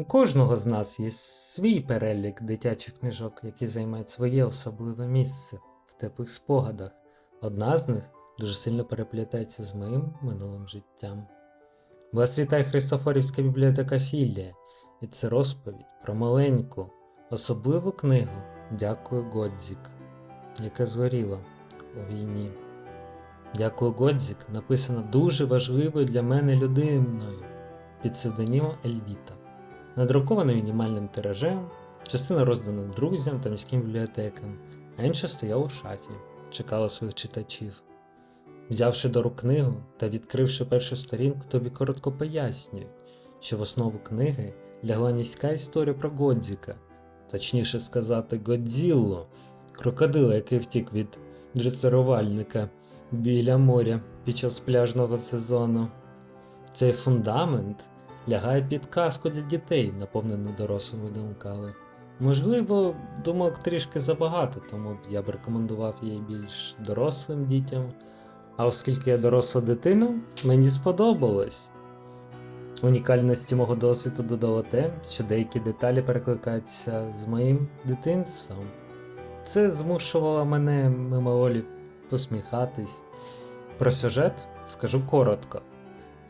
У кожного з нас є свій перелік дитячих книжок, які займають своє особливе місце в теплих спогадах. Одна з них дуже сильно переплітається з моїм минулим життям. Вас вітає Христофорівська бібліотека Філія, і це розповідь про маленьку, особливу книгу Дякую Годзік, яка згоріла у війні. Дякую Годзік написана дуже важливою для мене людиною під псевдонімом Ельвіта. Надрукована мінімальним тиражем, частина роздана друзям та міським бібліотекам, а інша стояла у шафі, чекала своїх читачів. Взявши до рук книгу та відкривши першу сторінку, тобі коротко пояснюють, що в основу книги лягла міська історія про Годзіка, точніше сказати, Годзіллу, крокодила, який втік від дресирувальника біля моря під час пляжного сезону. Цей фундамент лягає під казку для дітей, наповнену дорослими думками. Можливо, думок трішки забагато, тому б я б рекомендував її більш дорослим дітям. А оскільки я доросла дитина, мені сподобалось. Унікальності мого досвіду додало те, що деякі деталі перекликаються з моїм дитинством. Це змушувало мене мимоволі посміхатись. Про сюжет скажу коротко.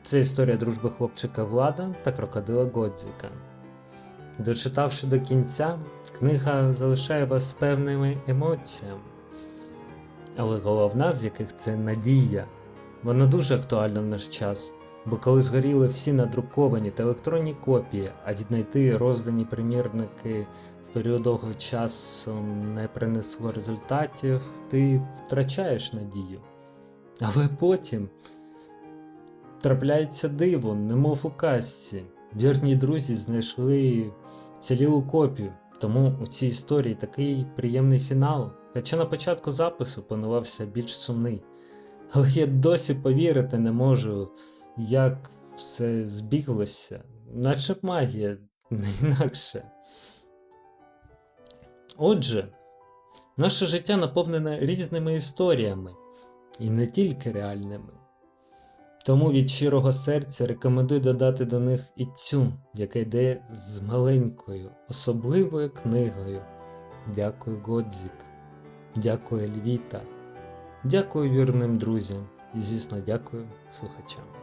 Це історія дружби хлопчика Влада та крокодила Годзіка. Дочитавши до кінця, книга залишає вас з певними емоціями. Але головна з яких це надія. Вона дуже актуальна в наш час, бо коли згоріли всі надруковані та електронні копії, а віднайти роздані примірники в період довгого часу не принесло результатів, ти втрачаєш надію. Але потім трапляється диво, немов у казці. Вірні друзі знайшли цілілу копію, тому у цій історії такий приємний фінал. Хоча на початку запису планувався більш сумний. Але я досі повірити не можу, як все збіглося, наче магія, не інакше. Отже, наше життя наповнене різними історіями, і не тільки реальними. Тому від щирого серця рекомендую додати до них і цю, яка йде з маленькою, особливою книгою. Дякую, Годзік. Дякую, Львіта, Дякую вірним друзям. І, звісно, дякую слухачам.